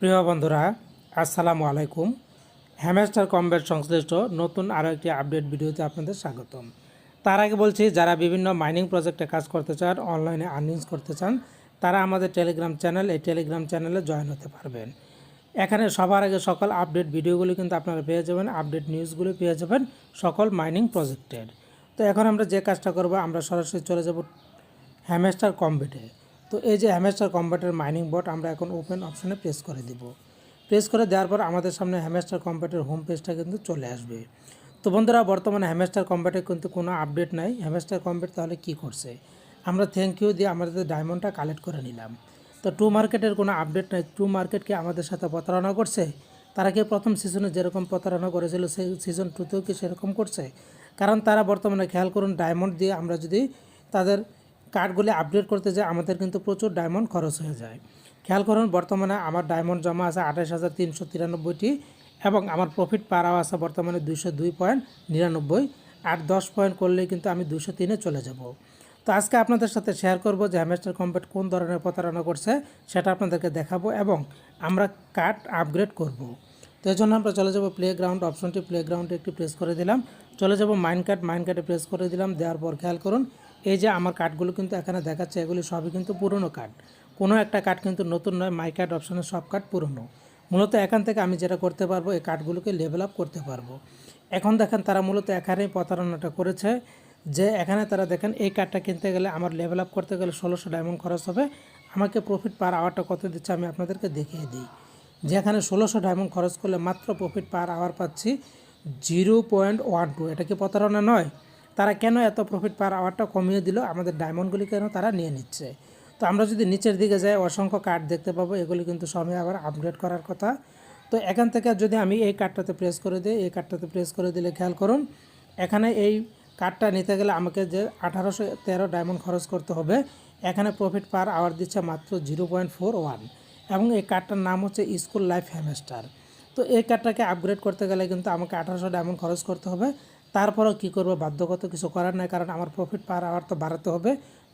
প্রিয় বন্ধুরা, আসসালামু আলাইকুম। হ্যামেস্টার কমব্যাট সংশ্লিষ্ট নতুন আরও একটি আপডেট ভিডিওতে আপনাদের স্বাগতম। তার আগে বলছি, যারা বিভিন্ন মাইনিং প্রজেক্টে কাজ করতে চান, অনলাইনে আর্নিংস করতে চান, তারা আমাদের টেলিগ্রাম চ্যানেল, এই টেলিগ্রাম চ্যানেলে জয়েন হতে পারবেন। এখানে সবার আগে সকল আপডেট ভিডিওগুলি কিন্তু আপনারা পেয়ে যাবেন, আপডেট নিউজগুলি পেয়ে যাবেন সকল মাইনিং প্রজেক্টের। তো এখন আমরা যে কাজটা করব, আমরা সরাসরি চলে যাব হ্যামেস্টার কম্বেটে। তো এই যে হ্যামেস্টার কম্বেটের মাইনিং বট আমরা এখন ওপেন অপশানে প্রেস করে দিব। প্রেস করে দেওয়ার পর আমাদের সামনে হ্যামেস্টার কম্বেটের হোম পেজটা কিন্তু চলে আসবে। তো বন্ধুরা, বর্তমানে হ্যামেস্টার কম্বেটে কিন্তু কোনো আপডেট নাই। হ্যামেস্টার কম্বেট তাহলে কি করছে? আমরা থ্যাংক ইউ দিয়ে আমাদের ডায়মন্ডটা কালেক্ট করে নিলাম। তো টু মার্কেটের কোনো আপডেট নাই। টু মার্কেটকে আমাদের সাথে প্রতারণা করছে? তারা কি প্রথম সিজনে যেরকম প্রতারণা করেছিল, সেই সিজন টুতেও কি সেরকম করছে? কারণ তারা বর্তমানে খেয়াল করুন ডায়মন্ড দিয়ে আমরা যদি তাদের কার্ডগুলি আপডেট করতে যাই আমাদের কিন্তু প্রচুর ডায়মন্ড খরচ হয়ে যায়। খেয়াল করুন, বর্তমানে আমার ডায়মন্ড জমা আছে আঠাশ হাজার তিনশো তিরানব্বইটি এবং আমার প্রফিট পারাও আছে বর্তমানে দুইশো দুই পয়েন্ট নিরানব্বই। আর দশ পয়েন্ট করলেই কিন্তু আমি দুশো তিনে চলে যাব। তো আজকে আপনাদের সাথে শেয়ার করব যে হ্যামেস্টার কম্পেট কোন ধরনের প্রতারণা করছে, সেটা আপনাদেরকে দেখাবো এবং আমরা কার্ড আপগ্রেড করব। তো এই জন্য আমরা চলে যাব প্লে গ্রাউন্ড অপশনটি প্লে গ্রাউন্ডে একটি প্রেস করে দিলাম। চলে যাব মাইন কার্ড মাইন কার্ডে প্রেস করে দিলাম। দেওয়ার পর খেয়াল করুন এই যে আমার কার্ডগুলো কিন্তু এখানে দেখাচ্ছে, এগুলি সবই কিন্তু পুরনো কার্ড। কোনো একটা কার্ড কিন্তু নতুন নয়, মাই কার্ড অপশানের সব কার্ড পুরনো। মূলত এখান থেকে আমি যেটা করতে পারব, এই কার্ডগুলোকে লেভেল আপ করতে পারব। এখন দেখেন তারা মূলত এখানেই প্রতারণাটা করেছে যে এখানে তারা দেখেন এই কার্ডটা কিনতে গেলে আমার লেভেল আপ করতে গেলে ষোলোশো ডায়মন্ড খরচ হবে। আমাকে প্রফিট পার আওয়ারটা কত দিচ্ছে আমি আপনাদেরকে দেখিয়ে দিই। যেখানে ষোলোশো ডায়মন্ড খরচ করলে মাত্র প্রফিট পার আওয়ার পাচ্ছি জিরো পয়েন্ট ওয়ান টু এটা কি প্রতারণা নয়? তারা কেন এত প্রফিট পার আওয়ারটা কমিয়ে দিল? আমাদের ডায়মন্ডগুলি কেন তারা নিয়ে নিচ্ছে? তো আমরা যদি নিচের দিকে যাই, অসংখ্য কার্ড দেখতে পাবো। এগুলি কিন্তু সময় আবার আপগ্রেড করার কথা। তো এখান থেকে যদি আমি এই কার্ডটাতে প্রেস করে দিই, এই কার্ডটাতে প্রেস করে দিলে খেয়াল করুন, এখানে এই কার্ডটা নিতে গেলে আমাকে যে আঠারোশো তেরো ডায়মন্ড খরচ করতে হবে, এখানে প্রফিট পার আওয়ার দিচ্ছে মাত্র জিরো পয়েন্ট ফোর ওয়ান এবং এই কার্ডটার নাম হচ্ছে স্কুল লাইফ হ্যামেস্টার তো এই কার্ডটাকে আপগ্রেড করতে গেলে কিন্তু আমাকে আঠারোশো ডায়মন্ড খরচ করতে হবে। তারপরেও কী করব? বাধ্যগত কিছু করার নাই, কারণ আমার প্রফিট পার আওয়ার তো বাড়াতে হবে।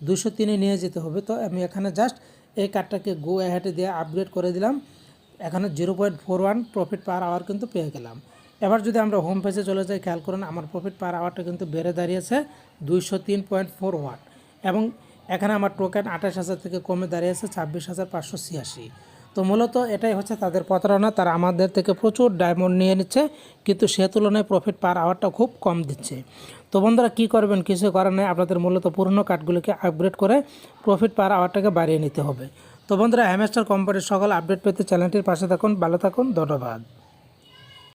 দুশো তিনে নিয়ে যেতে হবে। তো আমি এখানে জাস্ট এই কার্ডটাকে গো অ্যাহেটে দিয়ে আপগ্রেড করে দিলাম। এখানে zero point four one profit per hour কিন্তু পেয়ে গেলাম। এবার যদি আমরা হোম পেজে চলে যাই, খেয়াল করুন আমার প্রফিট পার আওয়ারটা কিন্তু বেড়ে দাঁড়িয়েছে দুইশো তিন পয়েন্ট ফোর ওয়ান এবং এখানে আমার টোকেন আঠাশ হাজার থেকে কমে দাঁড়িয়েছে ছাব্বিশ হাজার পাঁচশো ছিয়াশি। তো মূলত এটাই হচ্ছে তাদের প্রতারণা। তারা আমাদের থেকে প্রচুর ডায়মন্ড নিয়ে নিচ্ছে, কিন্তু সে তুলনায় প্রফিট পার আওয়ারটা খুব কম দিচ্ছে। তো বন্ধুরা, কী করবেন? কিছু করার নেই। আপনাদের মূলত পুরনো কার্ডগুলিকে আপগ্রেড করে প্রফিট পার আওয়ারটাকে বাড়িয়ে নিতে হবে। তো বন্ধুরা হ্যামেস্টার কোম্পানির সকল আপডেট পেতে চ্যানেলটির পাশে থাকুন। ভালো থাকুন। ধন্যবাদ।